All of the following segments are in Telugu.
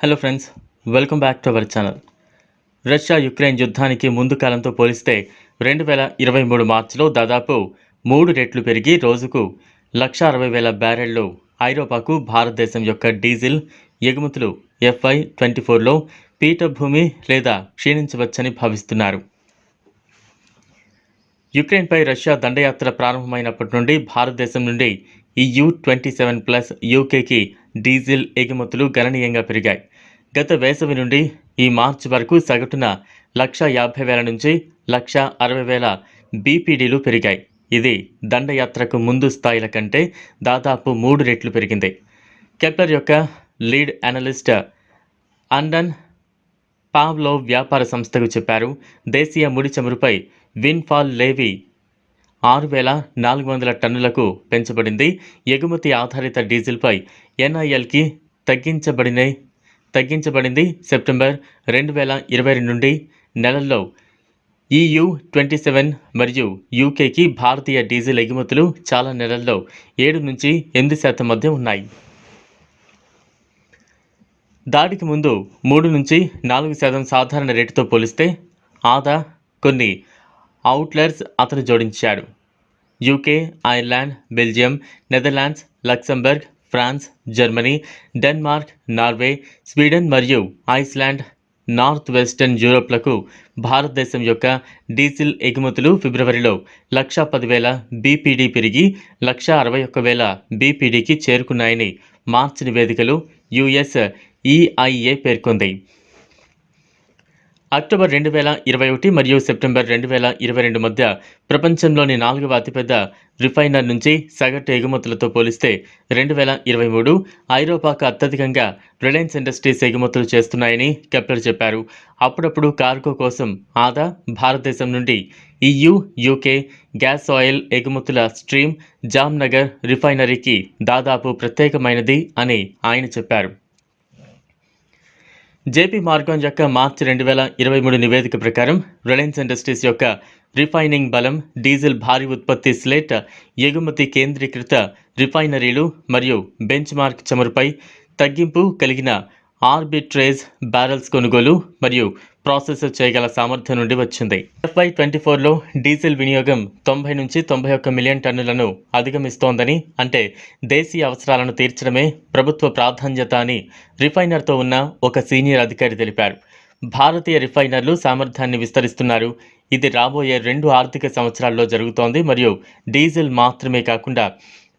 Hello friends welcome back to our channel Russia Ukraine యుద్ధానికి ముందు కాలంతో పోలిస్తే రెండు వేల ఇరవై మూడు మార్చిలో దాదాపు మూడు రెట్లు పెరిగి రోజుకు లక్ష అరవై వేల బ్యారెళ్ళు ఐరోపాకు భారతదేశం యొక్క డీజిల్ ఎగుమతులు ఎఫ్ఐ ట్వంటీ ఫోర్లో పీఠభూమి లేదా క్షీణించవచ్చని భావిస్తున్నారు. యుక్రెయిన్పై రష్యా దండయాత్ర ప్రారంభమైనప్పటి నుండి భారతదేశం నుండి E U twenty seven plus యూకేకి diesel ఎగుమతులు గణనీయంగా పెరిగాయి. గత వేసవి నుండి ఈ మార్చి వరకు సగటున లక్ష యాభై వేల నుంచి లక్ష అరవై వేల బీపీడీలు పెరిగాయి. ఇది దండయాత్రకు ముందు స్థాయిల కంటే దాదాపు మూడు రెట్లు పెరిగింది. కెప్లర్ యొక్క లీడ్ అనలిస్ట్ అండన్ పావ్లో వ్యాపార సంస్థకు చెప్పారు. దేశీయ ముడి చమురుపై విన్ఫాల్ లేవీ ఆరు వేల నాలుగు వందల టన్నులకు పెంచబడింది. ఎగుమతి ఆధారిత డీజిల్పై ఎన్ఐఎల్కి తగ్గించబడిన తగ్గించబడింది. సెప్టెంబర్ రెండు వేల ఇరవై రెండు నుండి నెలల్లో ఈయు ట్వంటీ సెవెన్ మరియు యూకేకి భారతీయ డీజిల్ ఎగుమతులు చాలా నెలల్లో ఏడు నుంచి ఎనిమిది శాతం మధ్య ఉన్నాయి. దాడికి ముందు మూడు నుంచి నాలుగు శాతం సాధారణ రేటుతో పోలిస్తే ఆదా కొన్ని అవుట్లర్స్ అతను జోడించాడు. UK Ireland Belgium Netherlands Luxembourg France Germany Denmark Norway Sweden మరియు ఐస్లాండ్ నార్త్ వెస్టర్న్ యూరోప్లకు భారతదేశం యొక్క డీజిల్ ఎగుమతులు ఫిబ్రవరిలో లక్ష పదివేల బీపీడీ పెరిగి లక్ష అరవై ఒక్క వేల బీపీడీకి చేరుకున్నాయని మార్చి నివేదికలు యుఎస్ ఈఐఏ పేర్కొంది. అక్టోబర్ రెండు వేల ఇరవై ఒకటి మరియు సెప్టెంబర్ రెండు వేల ఇరవై రెండు మధ్య ప్రపంచంలోని నాలుగవ అతిపెద్ద రిఫైనర్ నుంచి సగటు ఎగుమతులతో పోలిస్తే రెండు వేల ఇరవై మూడు ఐరోపాకు అత్యధికంగా రిలయన్స్ ఇండస్ట్రీస్ ఎగుమతులు చేస్తున్నాయని కెప్లర్ చెప్పారు. అప్పుడప్పుడు కార్గో కోసం ఆదా భారతదేశం నుండి ఈయూ యూకే గ్యాస్ ఆయిల్ ఎగుమతుల స్ట్రీమ్ జామ్నగర్ రిఫైనరీకి దాదాపు ప్రత్యేకమైనది అని ఆయన చెప్పారు. జేపీ మార్గం యొక్క మార్చి రెండు వేల ఇరవై మూడు నివేదిక ప్రకారం రిలయన్స్ ఇండస్ట్రీస్ యొక్క రిఫైనింగ్ బలం డీజిల్ భారీ ఉత్పత్తి స్లేట్ ఎగుమతి కేంద్రీకృత రిఫైనరీలు మరియు బెంచ్ మార్క్ చమురుపై తగ్గింపు కలిగిన ఆర్బిట్రేజ్ బ్యారల్స్ కొనుగోలు మరియు ప్రాసెస్ చేయగల సామర్థ్యం నుండి వచ్చింది. ఎఫ్ఐ ట్వంటీ ఫోర్లో డీజిల్ వినియోగం తొంభై నుంచి తొంభై ఒక్క మిలియన్ టన్నులను అధిగమిస్తోందని అంటే దేశీయ అవసరాలను తీర్చడమే ప్రభుత్వ ప్రాధాన్యత అని రిఫైనర్తో ఉన్న ఒక సీనియర్ అధికారి తెలిపారు. భారతీయ రిఫైనర్లు సామర్థ్యాన్ని విస్తరిస్తున్నారు. ఇది రాబోయే రెండు ఆర్థిక సంవత్సరాల్లో జరుగుతోంది మరియు డీజిల్ మాత్రమే కాకుండా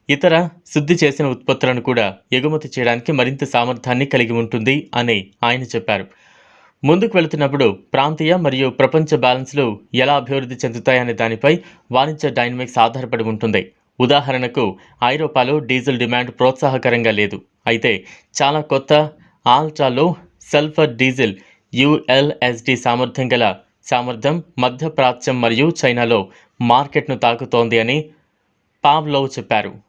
ఇతర శుద్ధి చేసిన ఉత్పత్తులను కూడా ఎగుమతి చేయడానికి మరింత సామర్థ్యాన్ని కలిగి ఉంటుంది అని ఆయన చెప్పారు. ముందుకు వెళుతున్నప్పుడు ప్రాంతీయ మరియు ప్రపంచ బ్యాలెన్స్లు ఎలా అభివృద్ధి చెందుతాయనే దానిపై వాణిజ్య డైనమిక్స్ ఆధారపడి ఉంటుంది. ఉదాహరణకు ఐరోపాలో డీజిల్ డిమాండ్ ప్రోత్సాహకరంగా లేదు. అయితే చాలా కొత్త ఆల్ట్రాలో సల్ఫర్ డీజిల్ యుఎల్ఎస్డి సామర్థ్యం గల సామర్థ్యం మధ్యప్రాచ్యం మరియు చైనాలో మార్కెట్ను తాకుతోంది అని పావ్లోవ్ చెప్పారు.